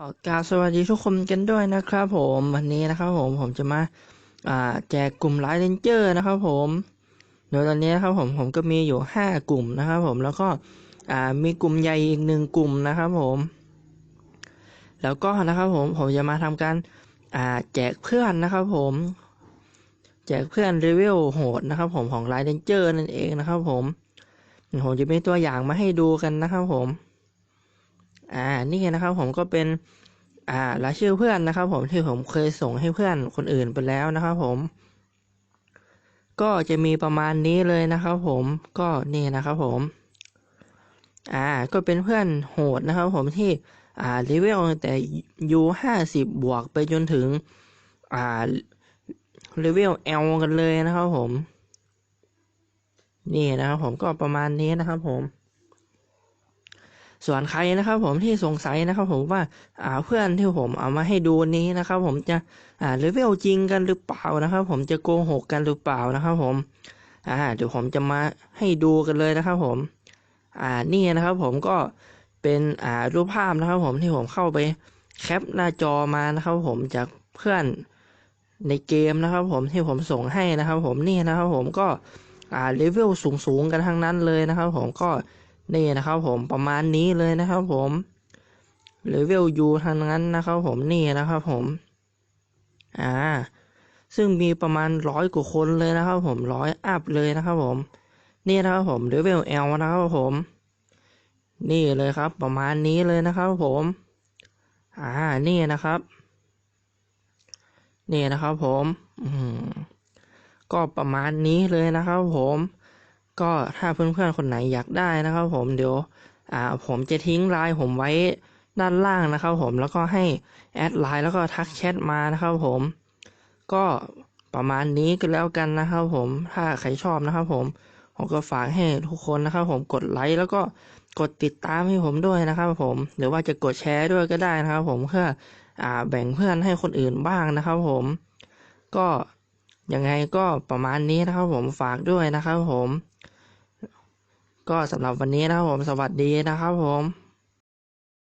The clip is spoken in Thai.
ขอกราบสวัสดีทุกคนกันด้วยนะครับผมวันนี้นะครับผมผมจะมาอ่าแจกกลุ่มไลท์เรนเจอร์นะครับผมโดยตอนนี้นะครับผมผมก็มีอยู่ห้ากลุ่มนะครับผมแล้วก็อ่ามีกลุ่มใหญ่อีกหนึ่งกลุ่มนะครับผม แล้วก็นะครับผมผมจะมาทำการอ่าแจกเพื่อนนะครับผม แจกเพื่อนเลเวลโหดนะครับผมของไลท์เรนเจอร์นั่นเองนะครับผมผมจะมีตัวอย่างมาให้ดูกันนะครับผม อ่านี่นะครับผมก็เป็นอ่ารายชื่อเพื่อนนะครับ ผมที่ผมเคยส่งให้เพื่อนคนอื่นไปแล้วนะครับผม ก็จะมีประมาณนี้เลยนะครับผมก็นี่นะครับผมอ่าก็เป็นเพื่อนโหดนะครับผมที่อ่าเลเวลแต่ยูห้าสิบบวกไปจนถึงอ่าเลเวลเอลกันเลยนะครับผม นี่นะครับผมก็ประมาณนี้นะครับผม ส่วนใครนะครับผมที่สงสัยนะครับผมว่าอ่าเพื่อนที่ผมเอามาให้ดูนี้นะครับ ผมจะอ่าเลเวลจริงกันหรือเปล่านะครับ ผมจะโกหกกันหรือเปล่านะครับ ผมอ่าเดี๋ยวผมจะมาให้ดูกันเลยนะครับ ผม อ่านี่นะครับ ผมก็เป็นอ่ารูปภาพนะครับ ผมที่ผมเข้าไปแคปหน้าจอมานะครับ ผมจากเพื่อนในเกมนะครับ ผมที่ผมส่งให้นะครับ ผมนี่นะครับ ผมก็อ่าเลเวลสูงๆกันทั้งนั้นเลยนะครับ ผมก็ นี่นะครับผมประมาณนี้เลยนะครับผมเลเวลยูทางนั้นนะครับผมนี่นะครับผมอ่าซึ่งมีประมาณร้อยกว่าคนเลยนะครับผมร้อยอัพเลยนะครับผมนี่นะครับผมเลเวลเอลนะครับผม นี่เลยครับ ประมาณนี้เลยนะครับผมอ่านี่นะครับ นี่นะครับผม อืมก็ประมาณนี้เลยนะครับผม ก็ถ้าเพื่อนๆคนไหนอยากได้นะครับผมเดี๋ยวอ่าผมจะทิ้งไลน์ผมไว้ด้านล่างนะครับผมแล้วก็ให้แอดไลน์แล้วก็ทักแชทมานะครับผมก็ประมาณนี้ก็แล้วกันนะครับผมถ้าใครชอบนะครับผมผมก็ฝากให้ทุกคนนะครับผมกดไลค์แล้วก็กดติดตามให้ผมด้วยนะครับผมหรือว่าจะกดแชร์ด้วยก็ได้นะครับผมเพื่ออ่าแบ่งเพื่อนให้คนอื่นบ้างนะครับผมก็ยังไงก็ประมาณนี้นะครับผมฝากด้วยนะครับผม ก็สำหรับวันนี้นะครับผมสวัสดีนะครับผม